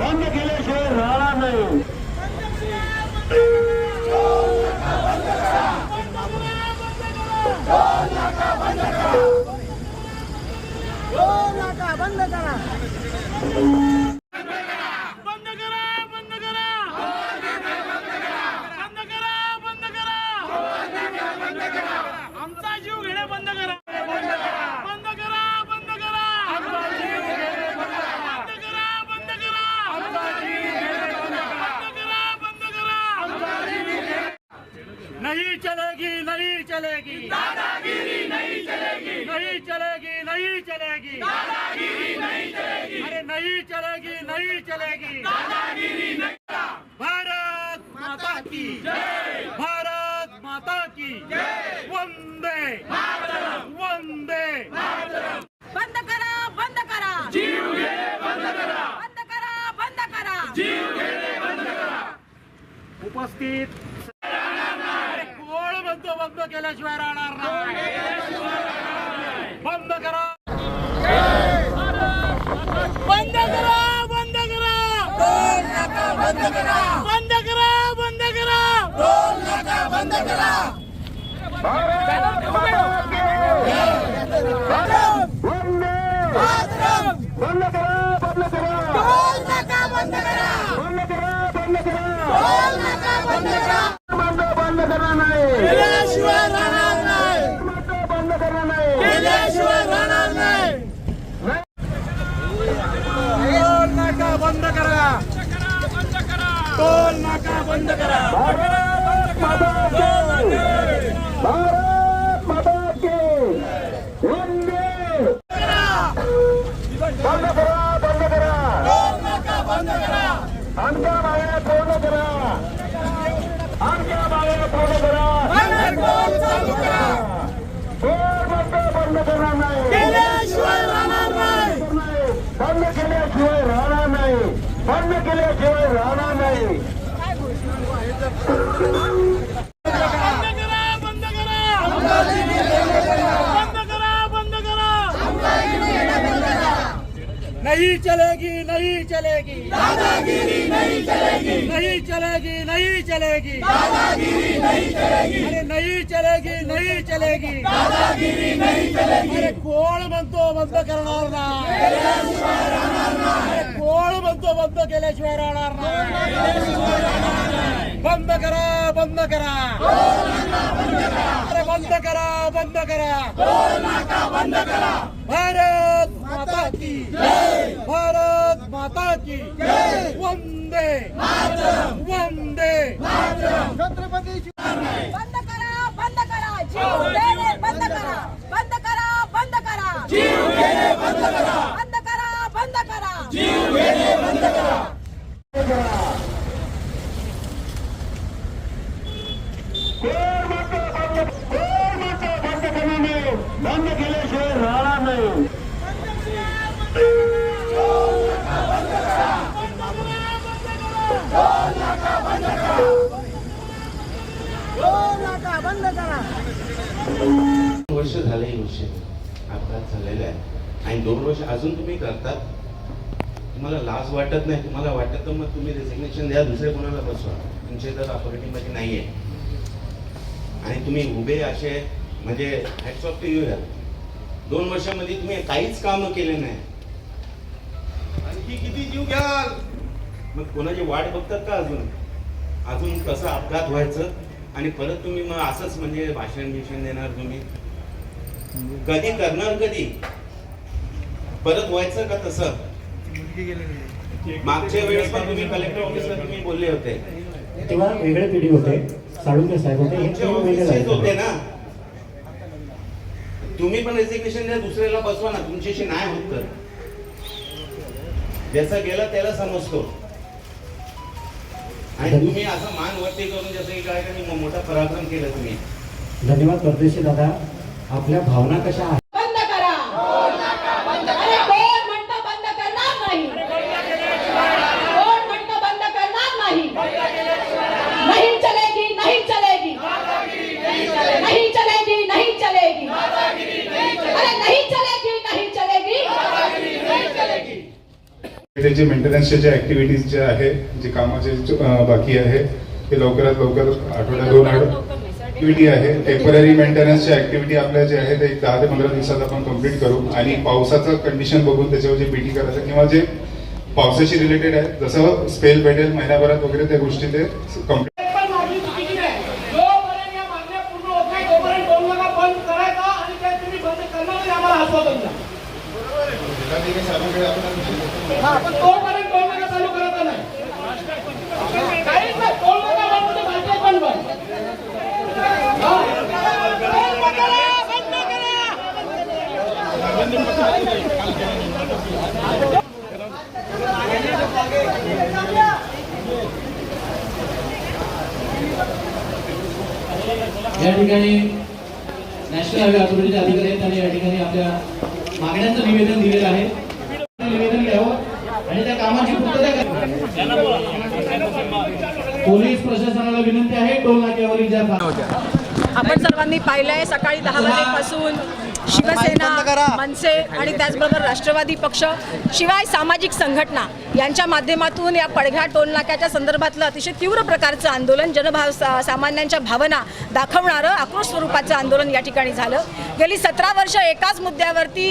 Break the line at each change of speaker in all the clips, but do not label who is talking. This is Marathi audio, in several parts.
बंद केल्याशिवाय राहणार नाही. बंद करा. चलेगी। दादागिरी नहीं चलेगी। नहीं चलेगी नहीं चलेगी। दादागिरी नहीं चलेगी। अरे नहीं चलेगी नहीं चलेगी। दादागिरी नहीं भारत माता की जय। भारत माता की जय। वंदे वंदे
बंद करा बंद करा। जीव बंद करा। बंद करा
बंद करा। जीव बंद करा। उपस्थित केल्याशिवाय राहणार नाही. बंद करा बंद करा. बंद करा. बंद करा
बंद करा. बंद करा.
बंद करा.
बंद करा बंद करा.
बंद
करणार नाही.
राहणार नाही.
बंद करणार नाही.
टोल नाका बंद करा. टोल नाका बंद करा.
बंद करा बंद करा. बंद करा. आमच्या आमच्या मागण्या पूर्ण करा कोण बंद बंद करणार नाही
केल्याशिवाय राहणार नाही
बंद केल्याशिवाय राहणार नाही बंद केल्याशिवाय राहणार नाही
बंद करा बंद करा बंद करा बंद करा नहीं चलेगी नहीं चलेगी। दादागिरी नहीं चलेगी। नहीं चलेगी नहीं चलेगी। दादागिरी नहीं चलेगी। अरे नहीं चलेगी नहीं चलेगी। दादागिरी नहीं चलेगी। अरे कोण म्हणतो बंद करणार नाही। कोण म्हणतो बंद केल्याशिवाय राहणार नाही। बंद करा बंद करा। अरे बंद करा बंद करा। बंद करा। भारत! की भारत माता की वंदे वंदे
बंद करा बंद करा जीव देणे बंद करा बंद करा बंद करा जीव देणे बंद करा बंद करा बंद करा जीव
कोण म्हणतो बंद कोण म्हणतो बंद करणार नाही बंद केल्याशिवाय राहणार नाही
वर्ष झालं ही गोष्ट अपघात झालेला आहे. आणि दोन वर्ष अजून तुम्ही करतात. तुम्हाला लाज वाटत नाही. तुम्हाला वाटत तर मग तुम्ही रेसिग्नेशन द्या दुसरे कोणाला बसवा. तुमचे तर ऑपॉर्च्युनिटीमध्ये नाही आहे आणि तुम्ही उभे असे म्हणजे हॅट्स ऑफ टू यू ह्या दोन वर्षामध्ये तुम्ही काहीच काम केले नाही. आणखी किती जीव घ्याल? मग कोणाची वाट बघतात का अजून? अजून कसं अपघात व्हायचं? आणि परत तुम्ही मग असंच म्हणजे भाषण बिषण देणार तुम्ही? कधी करणार कधी? परत व्हायचं का तसं? मागच्या वेळेस पण तुम्ही कलेक्टर ऑफिसला तुम्ही बोलले होते.
तेव्हा वेगळे पिढी होते. साळुंके साहेब होते. हे
होते. ना? तुम्ही पण रेसिग्नेशन द्या दुसऱ्याला बसवा ना. तुमच्याशी नाही होत तर. ज्याचा गेला त्याला समजतो. आणि तुम्ही असं मान वरती करून जसं की काय मोठा पराक्रम केला तुम्ही.
धन्यवाद परदेशी दादा. आपल्या भावना कशा आहेत
बंद करा अरे कोण म्हणतं बंद करणार नाही कोण म्हणतं बंद करणार नाही नहीं चलेगी नहीं चलेगी नहीं चलेगी नहीं चलेगी अरे नहीं चलेगी नहीं चलेगी
जे मेंटेनन्सचे जे ऍक्टिव्हिटीज जे आहे जे कामाचे बाकी आहे ते लवकरात लवकर आठवड्या दोन ऍक्टिव्हिटी आहे. टेंपररी मेंटेनन्सची ऍक्टिव्हिटी आपल्या जे आहे ते एक दहा ते पंधरा दिवसात आपण कंप्लीट करू. आणि पावसाचं कंडिशन बघून त्याच्यावर जे पीटी करायचं किंवा जे पावसाशी रिलेटेड आहे जसं स्पेल भेटेल महिन्याभरात वगैरे त्या गोष्टी ते कंप्लीट
पण मागणी चुकीची नाही जोपर्यंत या मागण्या पूर्ण होत नाही तोपर्यंत दोन लाखा बंद करायचा आणि ते तुम्ही बंद करणार नाही आम्हाला आश्वासन द्या हा पण तोपर्यंत चालू करायचा नाही काहीच नाही बंद पण बंद
या ठिकाणी नॅशनल हायवे अथॉरिटीचे अधिकारी आहेत आणि या ठिकाणी आपल्या मागण्यांचं निवेदन दिलेलं आहे. निवेदन घ्यावं. आणि त्या कामाची पूर्तता पोलीस प्रशासनाला विनंती आहे टोल नाक्यावरील ज्या
आपण सर्वांनी पाहिलंय सकाळी दहा वाजेपासून शिवसेना मनसे आणि त्याचबरोबर राष्ट्रवादी पक्ष शिवाय सामाजिक संघटना यांच्या माध्यमातून या पडघ्या टोल नाक्याच्या संदर्भातलं अतिशय तीव्र प्रकारचं आंदोलन जनभाव सा- सामान्यांच्या भावना दाखवणारं आक्रोश स्वरूपाचं आंदोलन या ठिकाणी झालं. गेली सतरा वर्ष एकाच मुद्द्यावरती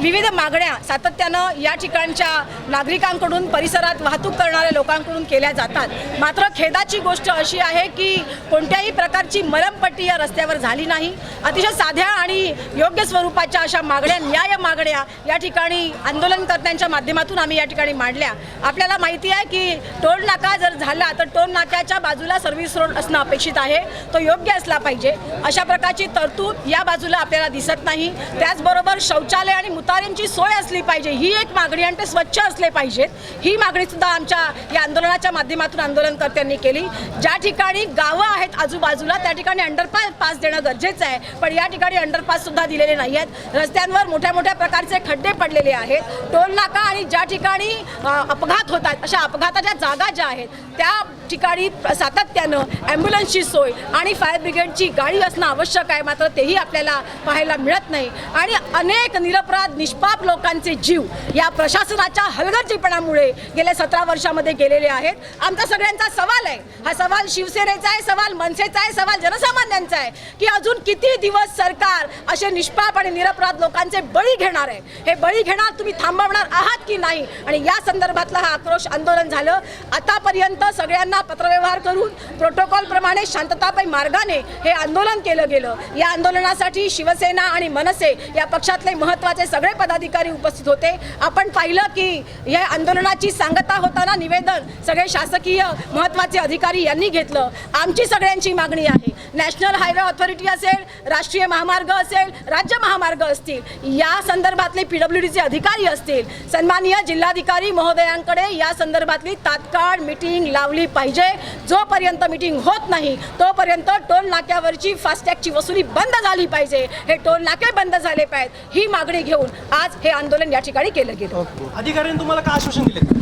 विविध मागण्या सातत्यानं या ठिकाणच्या नागरिकांकडून परिसरात वाहतूक करणाऱ्या लोकांकडून केल्या जातात. मात्र खेदाची गोष्ट अशी आहे की कोणत्याही प्रकारची मलमपट्टी या रस्त्यावर झाली नाही. अतिशय साध्या आणि योग्य स्वरूपाच्या अशा मागण्या न्याय मागण्या या ठिकाणी आंदोलनकर्त्यांच्या माध्यमातून आम्ही या ठिकाणी मांडल्या. आपल्याला माहिती आहे की टोल नाका जर झाला तर टोल नाक्याच्या बाजूला सर्व्हिस रोड असणं अपेक्षित आहे. तो योग्य असला पाहिजे. अशा प्रकारची तरतूद या बाजूला आपल्याला दिसत नाही. त्याचबरोबर शौचालय आणि मुतारेंची सोय असली पाहिजे. ही एक मागणी आणि ते स्वच्छ असले पाहिजेत. ही मागणीसुद्धा आमच्या या आंदोलनाच्या माध्यमातून आंदोलनकर्त्यांनी केली. ज्या ठिकाणी गावं आहेत आजूबाजूला त्या ठिकाणी अंडरपास पास देणं गरजेचं आहे. पण या ठिकाणी अंडरपाससुद्धा दिलेले नाही आहेत. रस्त्यांवर मोठ्या मोठ्या प्रकारचे खड्डे पडलेले आहेत. टोल नाका आणि ज्या ठिकाणी अपघात होतात अशा अपघाताच्या जागा ज्या आहेत त्या ठिकाणी सातत्यानं ॲम्ब्युलन्सची सोय आणि फायर ब्रिगेडची गाडी असणं आवश्यक आहे. मात्र तेही आपल्याला पाहायला मिळत नाही. आणि अनेक निरपराध निष्पाप लोकांचे जीव या प्रशासनाच्या हलगर्जीपणामुळे गेल्या सतरा वर्षामध्ये गेलेले आहेत. आमचा सगळ्यांचा सवाल आहे. हा सवाल शिवसेनेचा आहे सवाल मनसेचा आहे सवाल जनसामान्यांचा आहे की अजून किती दिवस सरकार असे निष्पाप आणि निरपराध लोकांचे बळी घेणार आहे. हे बळी घेणार तुम्ही थांबवणार आहात की नाही? आणि या संदर्भातलं हा आक्रोश आंदोलन झालं. आतापर्यंत सगळ्यांना पत्रव्यवहार करून प्रोटोकॉल प्रमाणे शांततापाई मार्गाने हे आंदोलन केलं गेलं. या आंदोलनासाठी शिवसेना आणि मनसे या पक्षातले महत्त्वाचे सगळे पदाधिकारी उपस्थित होते. आपण पाहिलं की या आंदोलनाची सांगता होताना निवेदन सगळे शासकीय महत्त्वाचे अधिकारी यांनी घेतलं. आमची सगळ्यांची मागणी आहे. नॅशनल हायवे ऑथॉरिटी असेल राष्ट्रीय महामार्ग असेल राज्य महामार्ग असतील या संदर्भातले पी डब्ल्यू डीचे अधिकारी असतील सन्माननीय जिल्हाधिकारी महोदयांकडे या संदर्भातली तात्काळ मिटिंग लावली पाहिजे. जोपर्यंत मिटिंग होत नाही तोपर्यंत टोल नाक्यावरची फास्टॅगची वसुली बंद झाली पाहिजे. हे टोल नाके बंद झाले पाहिजेत. ही मागणी घेऊन आज हे आंदोलन या ठिकाणी केलं गेलं.
अधिकाऱ्यांनी तुम्हाला काय आश्वासन दिले?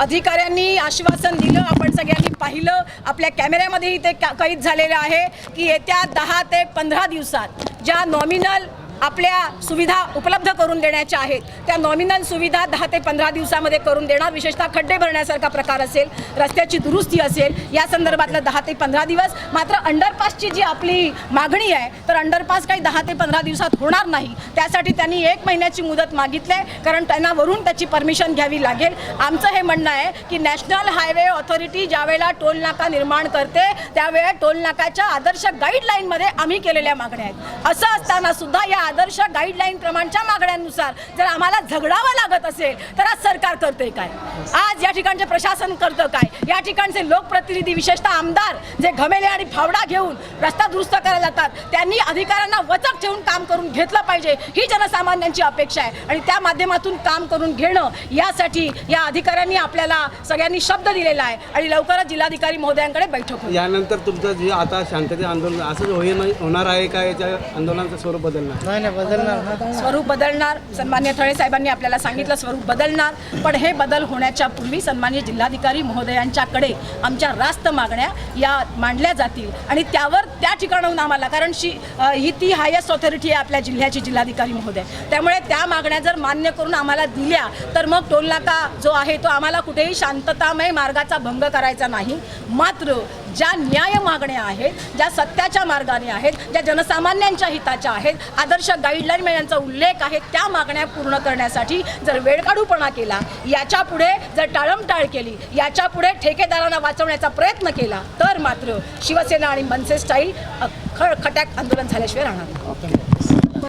अधिकाऱ्यांनी आश्वासन दिलं. आपण सगळ्यांनी पाहिलं. आपल्या कॅमेऱ्यामध्येही ते का- कैद झालेलं आहे की येत्या दहा ते पंधरा दिवसात ज्या नॉमिनल आपल्या सुविधा उपलब्ध करून देण्याच्या आहेत. त्या नॉमिनल सुविधा दहा ते पंधरा दिवसामध्ये करून देणार. विशेषतः खड्डे भरण्यासारखा प्रकार असेल रस्त्याची दुरुस्ती असेल या संदर्भातलं दहा ते पंधरा दिवस. मात्र अंडरपासची जी आपली मागणी आहे तर अंडरपास काही दहा ते पंधरा दिवसात होणार नाही. त्यासाठी त्यांनी एक महिन्याची मुदत मागितली आहे कारण त्यांना वरून त्याची परमिशन घ्यावी लागेल. आमचं हे म्हणणं आहे की नॅशनल हायवे ऑथॉरिटी ज्यावेळेला टोल नाका निर्माण करते त्यावेळेला टोल नाकाच्या आदर्श गाईडलाईनमध्ये आम्ही केलेल्या मागण्या आहेत. असं असताना सुद्धा या आदर्श गाईडलाईन प्रमाणच्या मागण्यांनुसार जर आम्हाला झगडावं लागत असेल तर आज सरकार करतंय काय? आज या ठिकाणचे प्रशासन करतं काय? या ठिकाणचे लोकप्रतिनिधी विशेषतः आमदार जे घमेले आणि फावडा घेऊन रस्ता दुरुस्त करायला जातात त्यांनी अधिकाऱ्यांना वचक ठेवून काम करून घेतलं पाहिजे ही जनसामान्यांची अपेक्षा आहे. आणि त्या माध्यमातून काम करून घेणं यासाठी या अधिकाऱ्यांनी आपल्याला सगळ्यांनी शब्द दिलेला आहे. आणि लवकरच जिल्हाधिकारी महोदयांकडे बैठक
यानंतर तुमचं जे आता शांतते आंदोलन असंच होणार आहे का याच्या आंदोलनाचं स्वरूप बदलणार?
स्वरूप बदलणार. सन्मान्य थळे साहेबांनी आपल्याला सांगितलं स्वरूप बदलणार. पण हे बदल होण्याच्या पूर्वी सन्मान्य जिल्हाधिकारी महोदयांच्याकडे आमच्या रास्त मागण्या या मांडल्या जातील. आणि त्यावर त्या ठिकाणाहून आम्हाला कारण शी ही ती हायेस्ट ऑथॉरिटी आहे आपल्या जिल्ह्याची जिल्हाधिकारी महोदय. त्यामुळे त्या मागण्या जर मान्य करून आम्हाला दिल्या तर मग टोलनाका जो आहे तो आम्हाला कुठेही शांततामय मार्गाचा भंग करायचा नाही. मात्र ज्या न्याय मागण्या आहेत ज्या सत्याच्या मार्गाने आहेत ज्या जनसामान्यांच्या हिताच्या आहेत. आदर्श गाईडलाईन यांचा उल्लेख आहे. त्या मागण्या पूर्ण करण्यासाठी जर वेळकाढूपणा केला याच्यापुढे जर टाळमटाळ केली याच्यापुढे ठेकेदारांना वाचवण्याचा प्रयत्न केला तर मात्र शिवसेना आणि मनसे स्टाईल अ, ख खट्याक आंदोलन झाल्याशिवाय राहणार